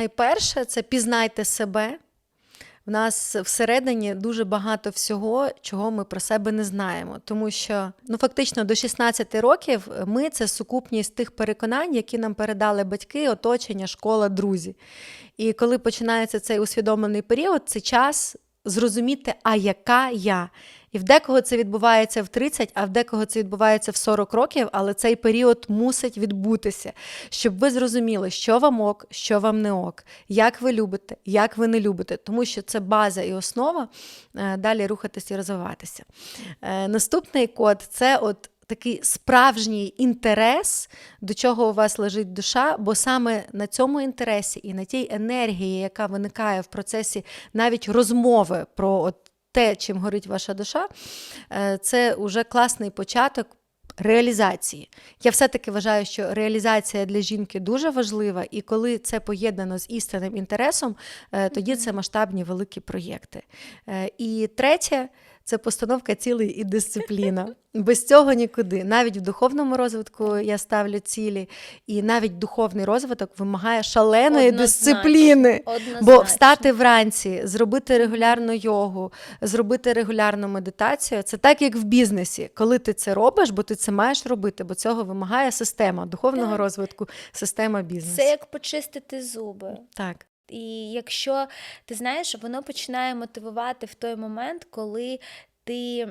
Найперше це пізнайте себе. В нас всередині дуже багато всього, чого ми про себе не знаємо. Тому що ну фактично до 16 років ми це сукупність тих переконань, які нам передали батьки, оточення, школа, друзі. І коли починається цей усвідомлений період, це час зрозуміти, а яка я. І в декого це відбувається в 30, а в декого це відбувається в 40 років, але цей період мусить відбутися, щоб ви зрозуміли, що вам ок, що вам не ок, як ви любите, як ви не любите, тому що це база і основа е, далі рухатись і розвиватися. Е, Наступний код це от. Такий справжній інтерес, до чого у вас лежить душа, бо саме на цьому інтересі і на тій енергії, яка виникає в процесі навіть розмови про от те, чим горить ваша душа, е, це вже класний початок. Реалізації. Я все-таки вважаю, що реалізація для жінки дуже важлива, і коли це поєднано з істинним інтересом, е, тоді це масштабні великі проєкти. Е, І третє це постановка цілей і дисципліна. Без цього нікуди. Навіть в духовному розвитку я ставлю цілі, і навіть духовний розвиток вимагає шаленої Однозначно, дисципліни. Бо встати вранці, зробити регулярну йогу, зробити регулярну медитацію це так, як в бізнесі. Коли ти це робиш, бо ти це маєш робити, бо цього вимагає система духовного Так. розвитку, система бізнесу. Це як почистити зуби. Так. І якщо ти знаєш, воно починає мотивувати в той момент, коли ти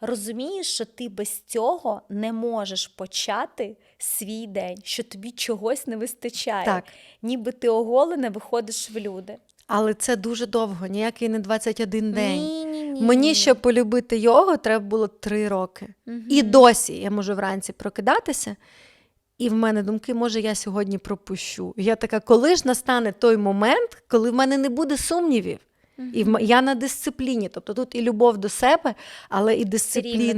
розумієш, що ти без цього не можеш почати свій день, що тобі чогось не вистачає. Так. Ніби ти оголена виходиш в люди. Але це дуже довго, ніякий не 21 день. Ні, ні, ні. Мені, щоб полюбити йогу, треба було 3 роки. Мгм. І досі я можу вранці прокидатися, і в мене думки, може, я сьогодні пропущу. Я така, коли ж настане той момент, коли в мене не буде сумнівів. І в я на дисципліні. Тобто тут і любов до себе, але і дисципліна.